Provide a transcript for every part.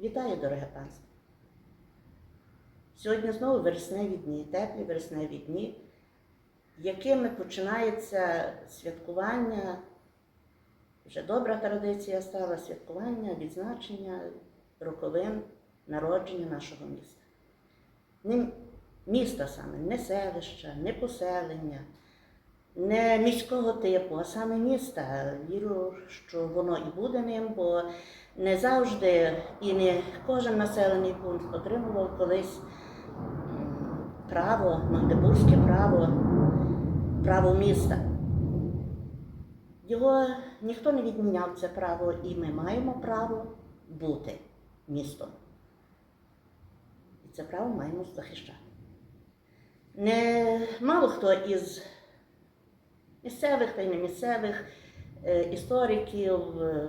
Вітаю, дороге панство. Сьогодні знову вересневі дні, теплі вересневі дні, якими починається святкування, вже добра традиція стала святкування, відзначення роковин народження нашого міста. Не міста саме, не селища, не поселення, не міського типу, а саме міста. Вірю, що воно і буде ним, бо не завжди і не кожен населений пункт отримував колись право, магдебурзьке право, право міста. Його ніхто не відміняв це право, і ми маємо право бути містом. І це право маємо захищати. Не мало хто із місцевих та й не місцевих е, істориків, е,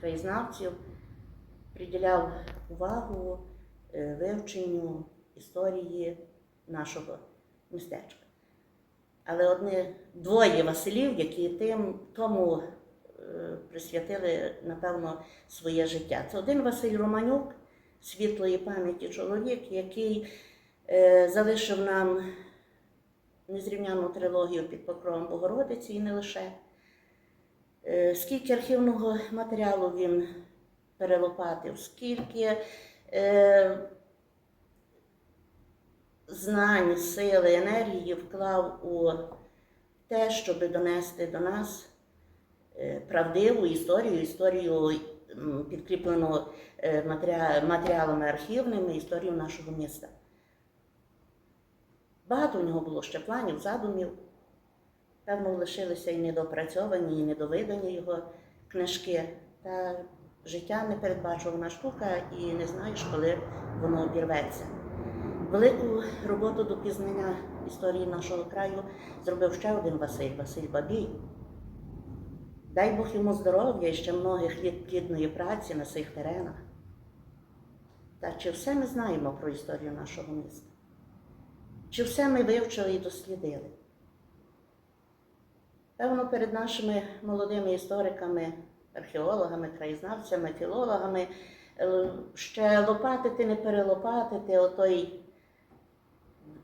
краєзнавців приділяв увагу е, вивченню історії нашого містечка. Але одні двоє Василів, які тим тому присвятили, напевно, своє життя. Це один Василь Романюк, світлої пам'яті чоловік, який залишив нам незрівняну трилогію під покровом Богородиці і не лише. Е, Скільки архівного матеріалу він перелопатив, скільки е, знань, сили, енергії вклав у те, щоб донести до нас е, правдиву історію, історію підкріплену матеріалами архівними, історію нашого міста. Багато в нього було ще планів, задумів. Певно, лишилися і недопрацьовані, і недовидані його книжки. Та життя непередбачувана штука, і не знаєш, коли воно обірветься. Велику роботу до пізнання історії нашого краю зробив ще один Василь, Василь Бабій. Дай Бог йому здоров'я і ще многих літ плідної праці на цих теренах. Та чи все ми знаємо про історію нашого міста? Чи все ми вивчили і дослідили? Певно, перед нашими молодими істориками, археологами, краєзнавцями, філологами е, ще лопатити, не перелопатити отой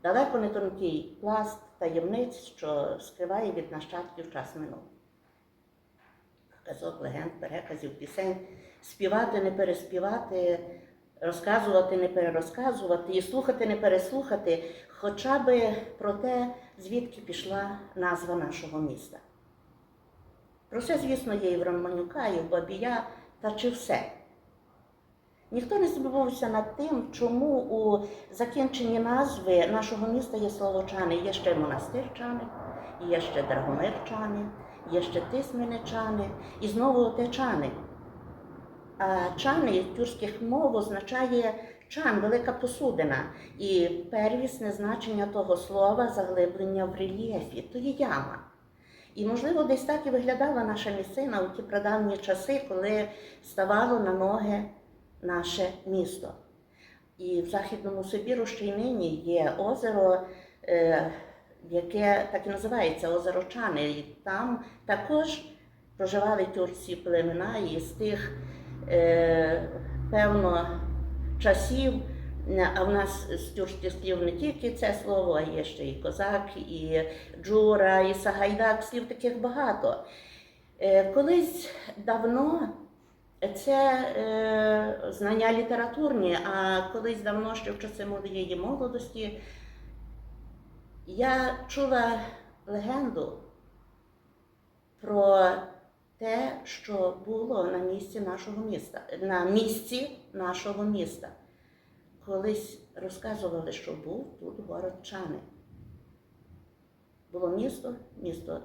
далеко не тонкий пласт таємниць, що скриває від нащадків час минув. Казок, легенд, переказів, пісень, співати, не переспівати, розказувати, не перерозказувати, і слухати, не переслухати, хоча би про те, звідки пішла назва нашого міста. Про це, звісно, є і в Романюка, і в Бабія, та чи все. Ніхто не задумувався над тим, чому у закінченні назви нашого міста є словочани. Є ще монастирчани, є ще драгомирчани, є ще тисменичани і знову отечани. А чани тюркських мов означає чан, велика посудина. І первісне значення того слова заглиблення в рельєфі, то є яма. І, можливо, десь так і виглядала наша місцина у ті прадавні часи, коли ставало на ноги наше місто. І в Західному Сибіру ще й нині є озеро, е, яке так і називається озеро Чани. І там також проживали тюркські племена і з тих, е, певно, часів. А в нас з не тільки це слово, а є ще і козак, і джура, і сагайдак, слів таких багато. Е, Колись давно це е, знання літературні, а колись давно, ще в часи моєї молодості, я чула легенду про те, що було на місці нашого міста, на місці нашого міста. Колись розказували, що був тут город Чани. Було місто, місто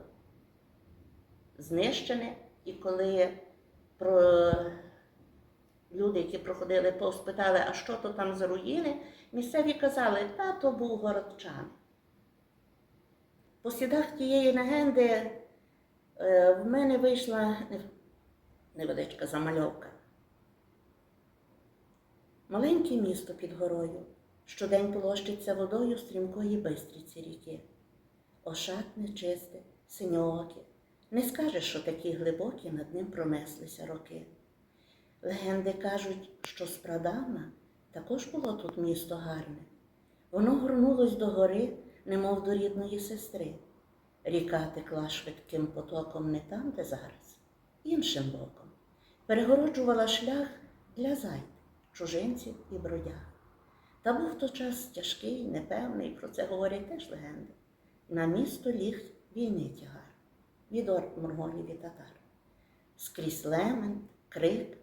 знищене, і коли про люди, які проходили повз, питали, а що то там за руїни, місцеві казали, та то був город Чани. По слідах тієї легенди е, в мене вийшла невеличка замальовка. Маленьке місто під горою щодень полощиться водою стрімкої бистриці ріки. Ошатне, чисте, синьооке. Не скажеш, що такі глибокі над ним пронеслися роки. Легенди кажуть, що спрадавна також було тут місто гарне. Воно горнулось до гори, немов до рідної сестри. Ріка текла швидким потоком не там, де зараз, іншим боком, перегороджувала шлях для зайд, чужинців і бродяг. Та був то час тяжкий, непевний, про це говорять теж легенди. На місто ліг війни тягар, від орд монголів і татар. Скрізь лемент, крик,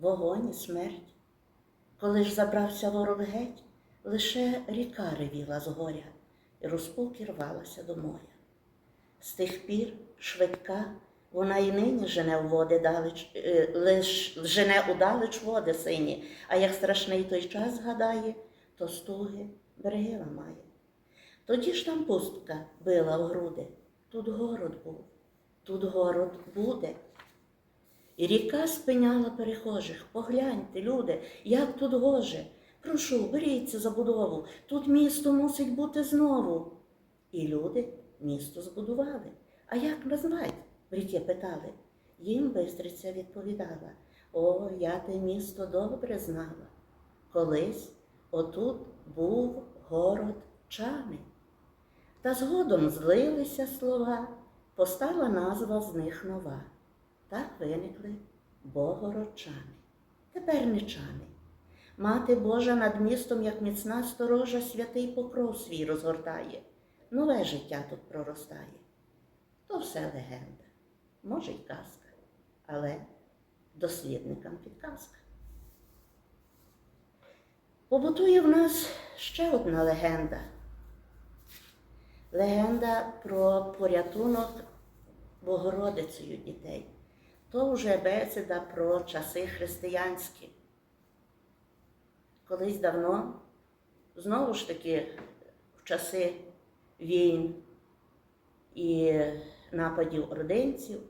вогонь і смерть. Коли ж забрався ворог геть, лише ріка ревіла з горя, і розпуки рвалася до моря. З тих пір швидка, вона і нині жене в води далеч, е, лиш жене удалеч води сині, а як страшний той час згадає, то стуги береги ламає. Тоді ж там пустка била в груди, тут город був, тут город буде. І ріка спиняла перехожих. Погляньте, люди, як тут гоже. Прошу, беріться за будову, тут місто мусить бути знову. І люди місто збудували. А як назвать? В питали. Їм бистриця відповідала. О, я те місто добре знала. Колись отут був город Чани. Та згодом злилися слова, постала назва з них нова. Так виникли богородчани. Тепер не чани. Мати Божа над містом, як міцна сторожа, святий покров свій розгортає. Нове життя тут проростає. То все легенда, може й казка, але дослідникам підказка. Побутує в нас ще одна легенда. Легенда про порятунок Богородицею дітей. То вже бесіда про часи християнські. Колись давно, знову ж таки, в часи війн і нападів ординців,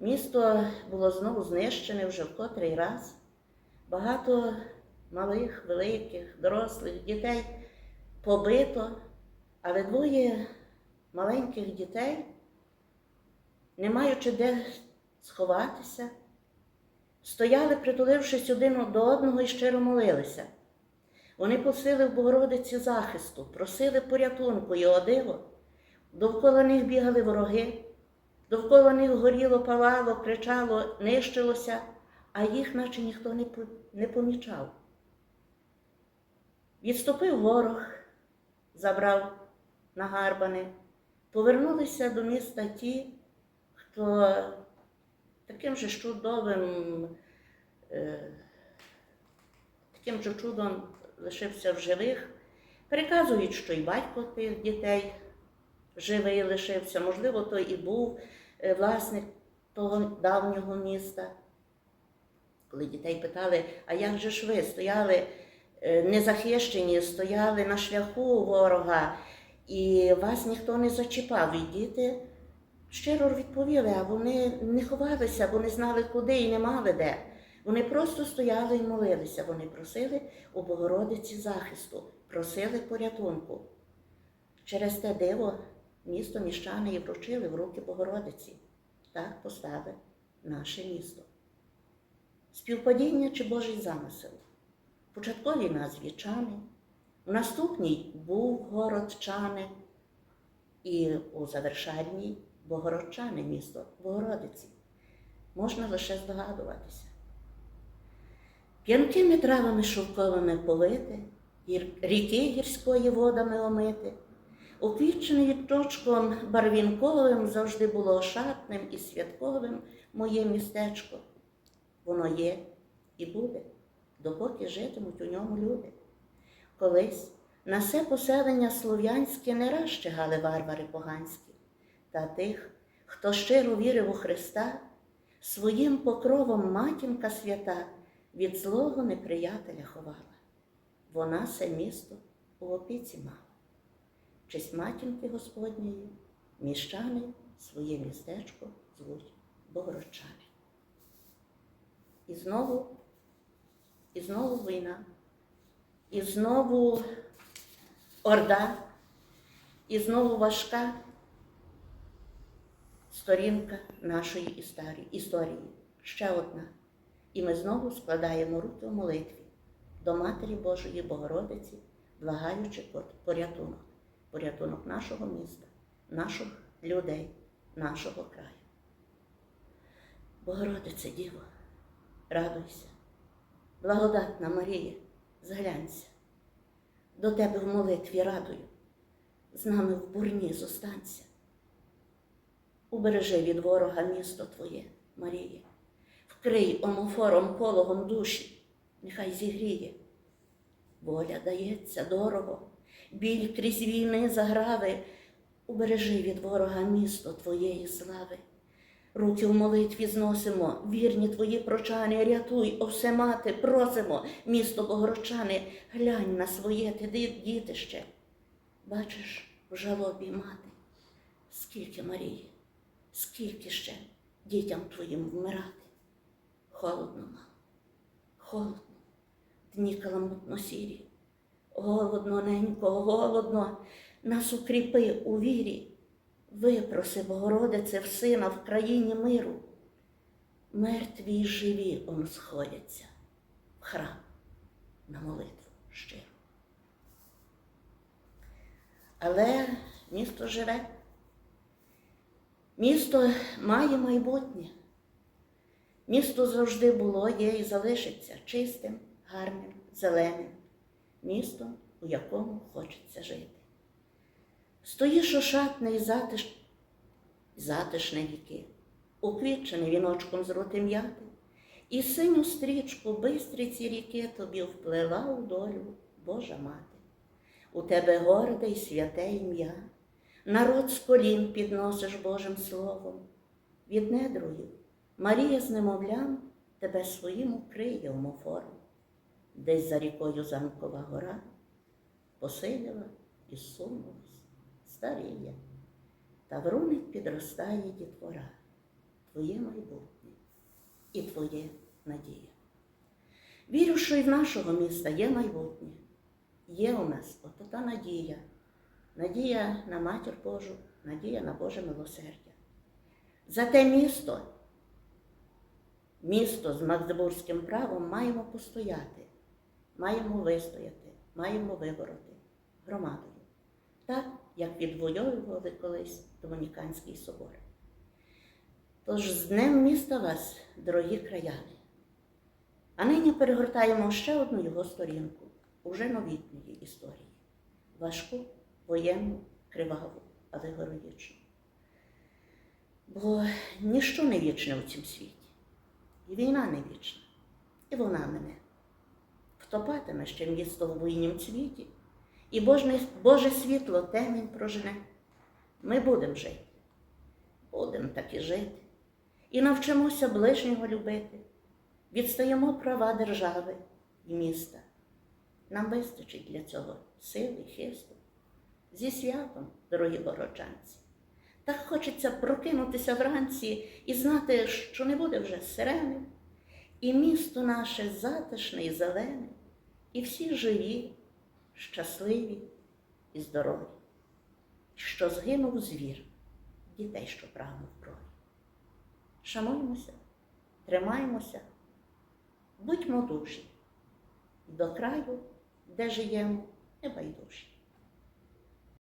місто було знову знищене вже в котрий раз. Багато малих, великих, дорослих дітей побито, але двоє маленьких дітей, не маючи де сховатися, стояли, притулившись один до одного і щиро молилися. Вони просили в Богородиці захисту, просили порятунку і о диво. Довкола них бігали вороги, довкола них горіло, палало, кричало, нищилося, а їх наче ніхто не, помічав. Відступив ворог, забрав нагарбани, повернулися до міста ті, хто таким же чудовим, е, таким же чудом лишився в живих. Переказують, що і батько тих дітей живий лишився, можливо, то і був е, власник того давнього міста. Коли дітей питали, а як же ж ви стояли е, незахищені, стояли на шляху ворога, і вас ніхто не зачіпав. І діти щиро відповіли, а вони не ховалися, бо не знали куди і не мали де. Вони просто стояли і молилися. Вони просили у Богородиці захисту, просили порятунку. Через те диво місто міщани і вручили в руки Богородиці. Так постали наше місто. Співпадіння чи Божий замисел. В початковій назві Чани, в наступній був город Чани, і у завершальній Богородчани, місто Богородиці. Можна лише здогадуватися. П'янкими травами шовковими повити, гір- ріки гірської водами омити, уквічене точком барвінковим завжди було ошатним і святковим моє містечко. Воно є і буде, допоки житимуть у ньому люди. Колись на все поселення слов'янське не раз щегали варвари поганські, та тих, хто щиро вірив у Христа, своїм покровом матінка свята від злого неприятеля ховала. Вона се місто у опіці мала. Честь матінки Господньої міщани своє містечко звуть Богородчани. І знову, і знову війна, і знову орда, і знову важка сторінка нашої історії. Ще одна. І ми знову складаємо руки в молитві до Матері Божої Богородиці, благаючи порятунок, порятунок нашого міста, наших людей, нашого краю. Богородице Діво, радуйся, благодатна Марія, зглянься, до тебе в молитві радую, з нами в бурні зостанься. Убережи від ворога місто Твоє, Марія, вкрий омофором пологом душі, нехай зігріє. Воля дається дорого, біль крізь війни заграви, убережи від ворога місто Твоєї слави. Руки в молитві зносимо, вірні твої прочани, рятуй, о все мати, просимо, місто Богородчани, глянь на своє ти дітище. Бачиш, в жалобі мати, скільки Марії, скільки ще дітям твоїм вмирати. Холодно, мало, холодно, дні каламутно сірі, голодно, ненько, голодно, нас укріпи у вірі. Випроси, Богородице, в сина в країні миру. Мертві й живі он сходяться в храм на молитву щиру. Але місто живе. Місто має майбутнє. Місто завжди було, є і залишиться чистим, гарним, зеленим. Містом, у якому хочеться жити. Стоїш ошатний затиш... затишне віки, уквітчений віночком з роти м'яти, і синю стрічку бистриці ріки тобі вплела у долю Божа мати. У тебе горде й святе ім'я, народ з колін підносиш Божим Словом. Від недругів Марія з немовлям тебе своїм укриє омофором. Десь за рікою Замкова гора посиділа і сунулась, старіє, та врунить підростає дітвора, твоє майбутнє і твоє надія. Вірю, що і в нашого міста є майбутнє. Є у нас ото та надія, надія на матір Божу, надія на Боже милосердя. За те місто, місто з Магдебурзьким правом маємо постояти, маємо вистояти, маємо вибороти громадою, так як відвоювали колись Домініканський собор. Тож з Днем міста вас, дорогі краяни! А нині перегортаємо ще одну його сторінку, уже новітньої історії. Важку, воєнну, криваву, але героїчну. Бо ніщо не вічне у цім світі. І війна не вічна, і вона мене. Втопатиме ще місто в буйнім цвіті, і Божне, Боже світло темінь прожене. Ми будемо жити, будемо так і жити, і навчимося ближнього любити, відстаємо права держави і міста. Нам вистачить для цього сили, хисту. Зі святом, дорогі горочанці. Так хочеться прокинутися вранці і знати, що не буде вже сирени, і місто наше затишне і зелене, і всі живі, щасливі і здорові. Що згинув звір, дітей, що прагнув крові. Шануймося, тримаймося, будьмо душі, до краю, де живемо, небайдужі.